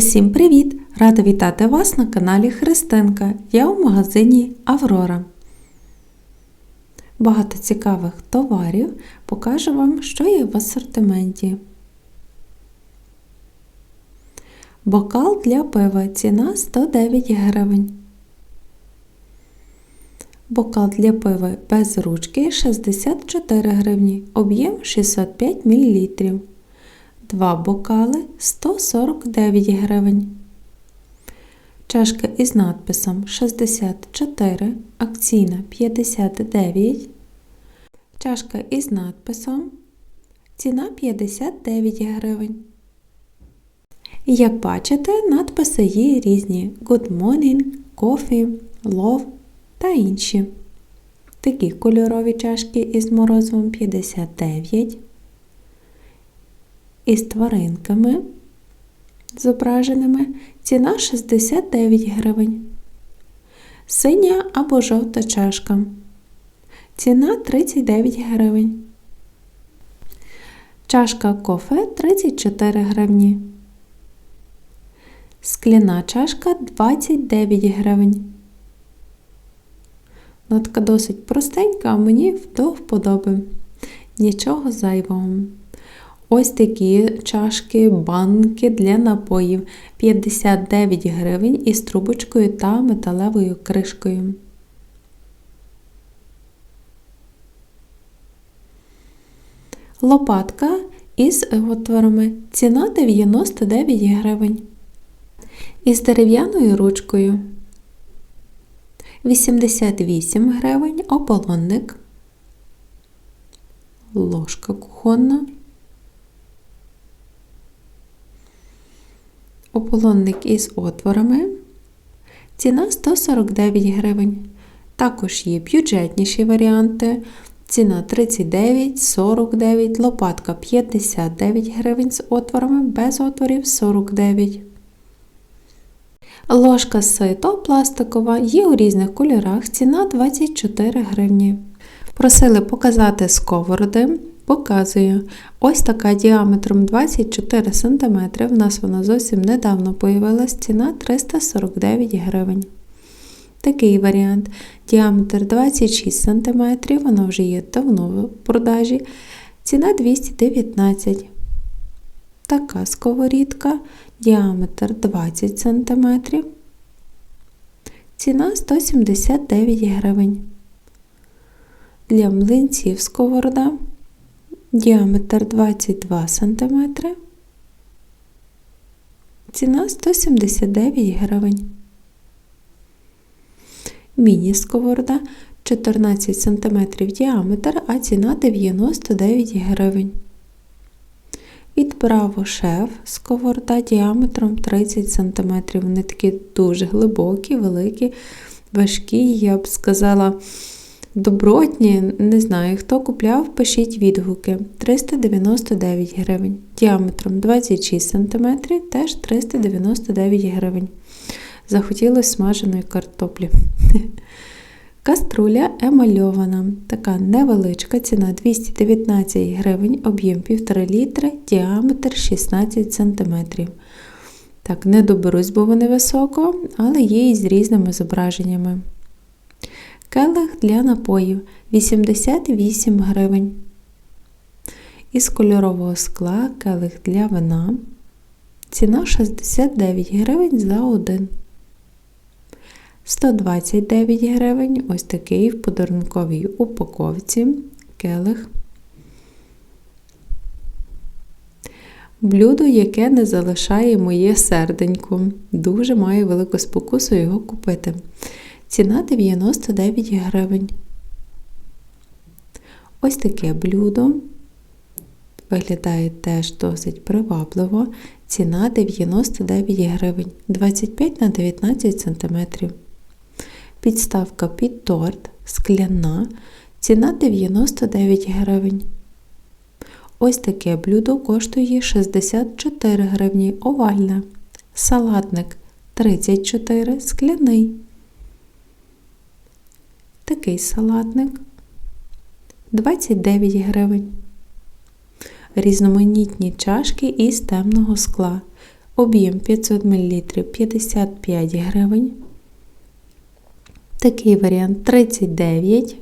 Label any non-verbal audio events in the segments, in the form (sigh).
Усім привіт! Рада вітати вас на каналі Христинка. Я у магазині Аврора. Багато цікавих товарів покажу вам, що є в асортименті. Бокал для пива. Ціна 109 гривень. Бокал для пива без ручки 64 гривні. Об'єм 605 мл. Два бокали 149 гривень. Чашка із надписом 64, акційна 59. Чашка із надписом ціна 59 гривень. Як бачите, надписи є різні Good Morning, Coffee, Love та інші. Такі кольорові чашки із морозивом 59 із тваринками зображеними ціна 69 гривень. Синя або жовта чашка. Ціна 39 гривень. Чашка кофе 34 гривні. Скляна чашка 29 гривень. Вона така досить простенька, а мені до вподоби. Нічого зайвого. Ось такі чашки, банки для напоїв 59 гривень із трубочкою та металевою кришкою. Лопатка із отворами. Ціна 99 гривень. Із дерев'яною ручкою 88 гривень, ополонник, ложка кухонна. Ополонник із отворами. Ціна 149 гривень. Також є бюджетніші варіанти. Ціна 39, 49, лопатка 59 гривень з отворами, без отворів 49. Ложка сито пластикова є у різних кольорах. Ціна 24 гривні. Просили показати сковороди. Показую. Ось така діаметром 24 см. В нас вона зовсім недавно появилась. Ціна 349 гривень. Такий варіант. Діаметр 26 см. Вона вже є давно в продажі. Ціна 219 Така сковорідка. Діаметр 20 см. Ціна 179 гривень. Для млинців сковорода діаметр 22 см, ціна 179 гривень. Міні-сковорода 14 см діаметр, а ціна 99 гривень. Відправо шеф сковорода діаметром 30 см. Вони такі дуже глибокі, великі, важкі, я б сказала добротні, не знаю, хто купляв, пишіть відгуки. 399 гривень. Діаметром 26 см, теж 399 гривень. Захотілося смаженої картоплі. (laughs) Каструля емальована. Така невеличка, ціна 219 гривень, об'єм 1,5 літра, діаметр 16 см. Так, не доберусь, бо вони високо, але є і з різними зображеннями. Келих для напоїв 88 гривень. Із кольорового скла келих для вина. Ціна 69 гривень за один. 129 гривень ось такий в подарунковій упаковці келих. Блюдо, яке не залишає моє серденько. Дуже маю велику спокусу його купити. Ціна 99 гривень. Сьогодні таке блюдо. Виглядає теж досить привабливо. Ціна 99 гривень 25 на 19 см. Підставка під торт скляна. Ціна 99 гривень. Ось таке блюдо коштує 64 гривні овальне. Салатник 34 скляний. Такий салатник 29 гривень. Різноманітні чашки із темного скла. Об'єм 500 мл 55 гривень. Такий варіант 39.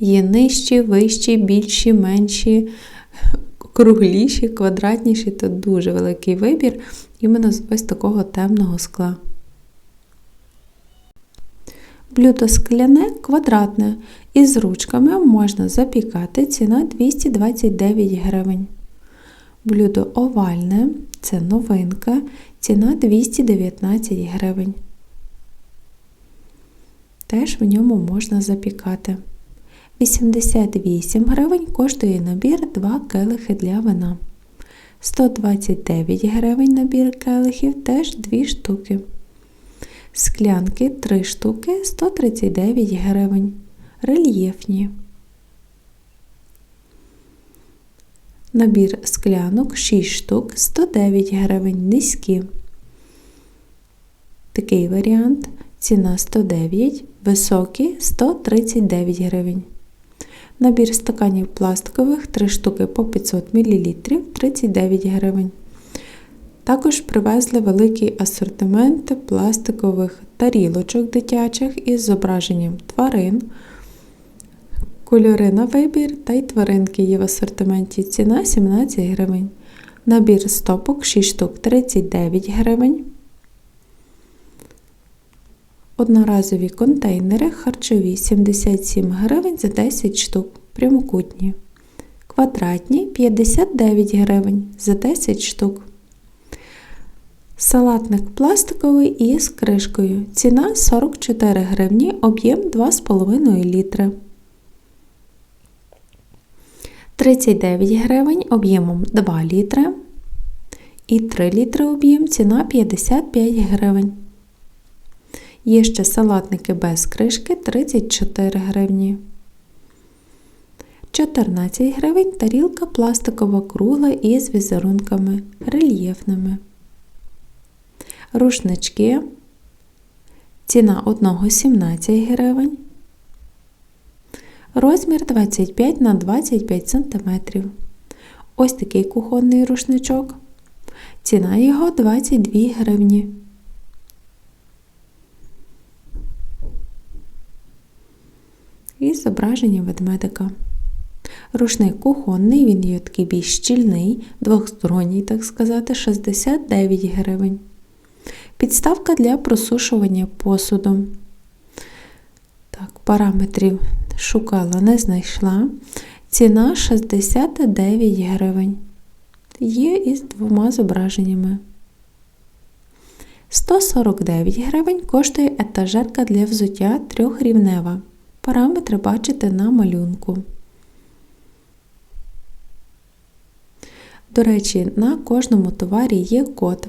Є нижчі, вищі, більші, менші, кругліші, квадратніші. Тут дуже великий вибір іменно з ось такого темного скла. Блюдо скляне квадратне. Із ручками можна запікати ціна 229 гривень. Блюдо овальне це новинка, ціна 219 гривень. Теж в ньому можна запікати. 88 гривень коштує набір 2 келихи для вина. 129 гривень набір келихів теж 2 штуки. Склянки 3 штуки 139 гривень. Рельєфні. Набір склянок 6 штук 109 гривень низькі. Такий варіант. Ціна 109, високі 139 гривень. Набір стаканів пластикових 3 штуки по 500 мл 39 гривень. Також привезли великий асортимент пластикових тарілочок дитячих із зображенням тварин. Кольори на вибір та й тваринки є в асортименті. Ціна 17 гривень. Набір стопок 6 штук 39 гривень. Одноразові контейнери харчові 77 гривень за 10 штук. Прямокутні. Квадратні 59 гривень за 10 штук. Салатник пластиковий із кришкою. Ціна 44 гривні, об'єм 2,5 літри. 39 гривень об'ємом 2 літри. І 3 літри об'єм ціна 55 гривень. Є ще салатники без кришки 34 гривні. 14 гривень тарілка пластикова кругла із візерунками рельєфними. Рушнички. Ціна одного 17 гривень. Розмір 25 на 25 см. Ось такий кухонний рушничок. Ціна його 22 гривні. І зображення ведмедика. Рушник кухонний, він є такий більш щільний, двохсторонній, так сказати, 69 гривень. Підставка для просушування посуду. Так, параметрів шукала, не знайшла. Ціна 69 гривень. Є із двома зображеннями. 149 гривень коштує етажерка для взуття трьохрівнева. Параметри бачите на малюнку. До речі, на кожному товарі є код.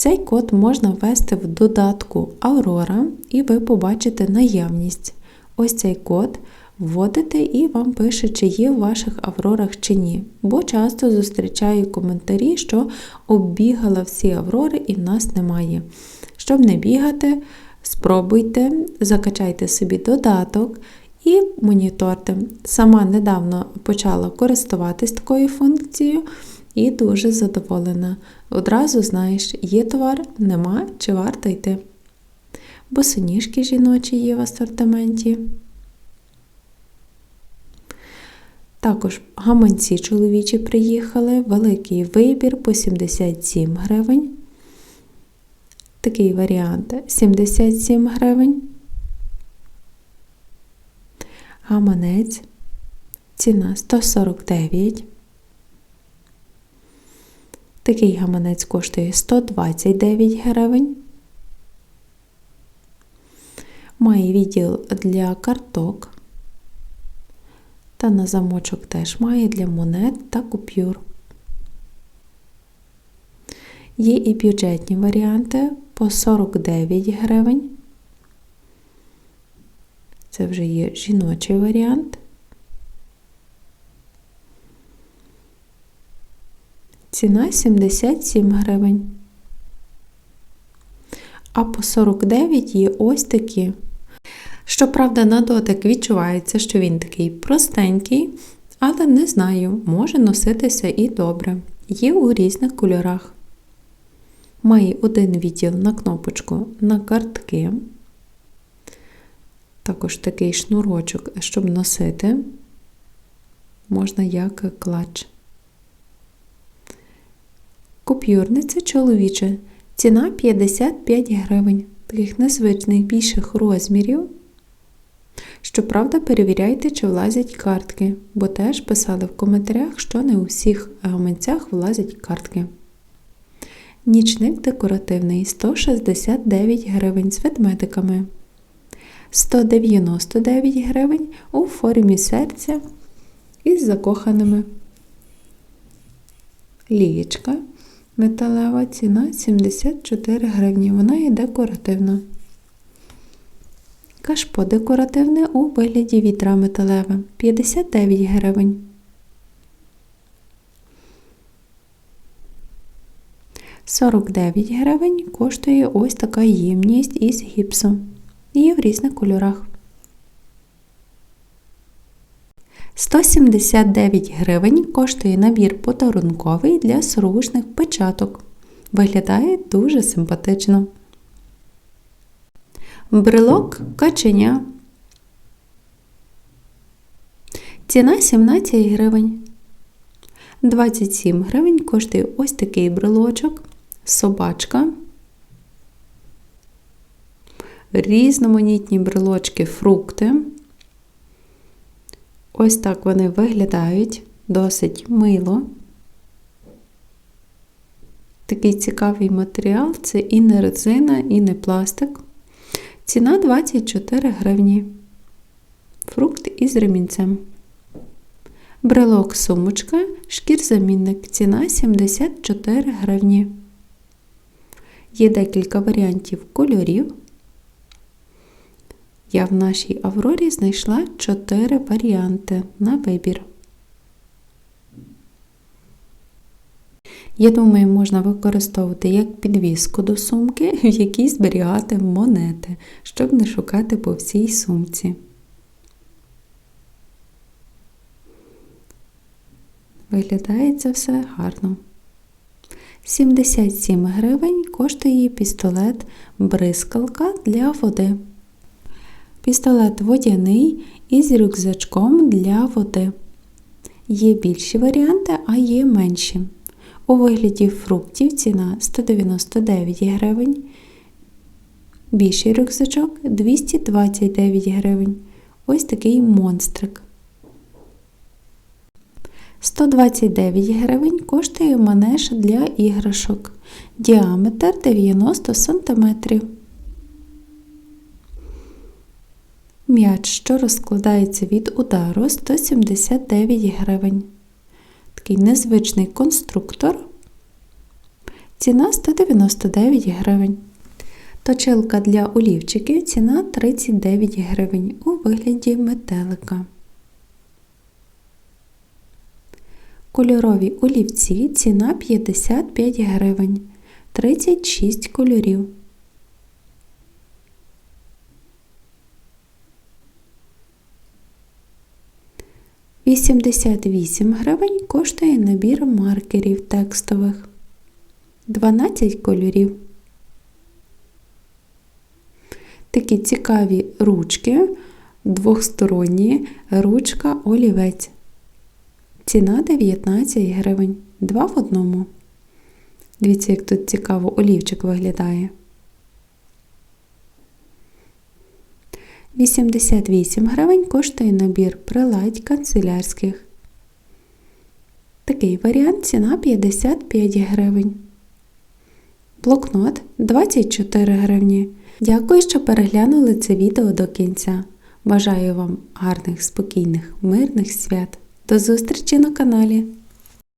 Цей код можна ввести в додатку Aurora і ви побачите наявність. Ось цей код вводите і вам пише, чи є в ваших аврорах чи ні. Бо часто зустрічаю коментарі, що оббігала всі аврори і в нас немає. Щоб не бігати, спробуйте, закачайте собі додаток і моніторте. Сама недавно почала користуватись такою функцією і дуже задоволена. Одразу знаєш, є товар, нема чи варто йти. Босоніжки жіночі є в асортименті. Також гаманці чоловічі приїхали, великий вибір по 77 гривень. Такий варіант 77 гривень. Гаманець. Ціна 149. Такий гаманець коштує 129 гривень. Має відділ для карток. Та на замочок теж має для монет та купюр. Є і бюджетні варіанти по 49 гривень. Це вже є жіночий варіант. Ціна 77 гривень. А по 49 є ось такі. Щоправда, на дотик відчувається, що він такий простенький, але не знаю, може носитися і добре. Є у різних кольорах. Має один відділ на кнопочку на картки. Також такий шнурочок, щоб носити. Можна як клач. Купюрниця чоловіча. Ціна 55 гривень. Таких незвичних більших розмірів. Щоправда, перевіряйте, чи влазять картки, бо теж писали в коментарях, що не у всіх гаманцях влазять картки. Нічник декоративний 169 гривень з ведмедиками. 199 гривень у формі серця із закоханими. Лієчка металева ціна 74 гривні. Вона є декоративна. Кашпо декоративне у вигляді вітра металеве 59 гривень. Сорок гривень коштує ось така ємність із гіпсу. Є в різних кольорах. 179 гривень коштує набір подарунковий для сружних печаток. Виглядає дуже симпатично. Брелок каченя. Ціна 17 гривень. 27 гривень коштує ось такий брелочок, собачка. Різноманітні брелочки, фрукти. Ось так вони виглядають досить мило. Такий цікавий матеріал це і не резина, і не пластик. Ціна 24 гривні. Фрукт із ремінцем. Брелок сумочка, шкірзамінник. Ціна 74 гривні. Є декілька варіантів кольорів. Я в нашій Аврорі знайшла 4 варіанти на вибір. Я думаю, можна використовувати як підвіску до сумки, (laughs) в якій зберігати монети, щоб не шукати по всій сумці. Виглядає це все гарно. 77 гривень коштує пістолет бризкалка для води. Пістолет водяний із рюкзачком для води. Є більші варіанти, а є менші. У вигляді фруктів ціна 199 гривень. Більший рюкзачок 229 гривень. Ось такий монстрик. 129 гривень коштує манеж для іграшок. Діаметр 90 см. М'яч, що розкладається від удару 179 гривень. Такий незвичний конструктор. Ціна 199 гривень. Точилка для олівчиків ціна 39 гривень у вигляді метелика. Кольорові олівці ціна 55 гривень. 36 кольорів. Вісімдесят вісім гривень коштує набір маркерів текстових. 12 кольорів. Такі цікаві ручки, двохсторонні ручка олівець. Ціна 19 гривень. Два в одному. Дивіться, як тут цікаво олівчик виглядає. 88 гривень коштує набір приладь канцелярських. Такий варіант ціна 55 гривень. Блокнот 24 гривні. Дякую, що переглянули це відео до кінця. Бажаю вам гарних, спокійних, мирних свят. До зустрічі на каналі!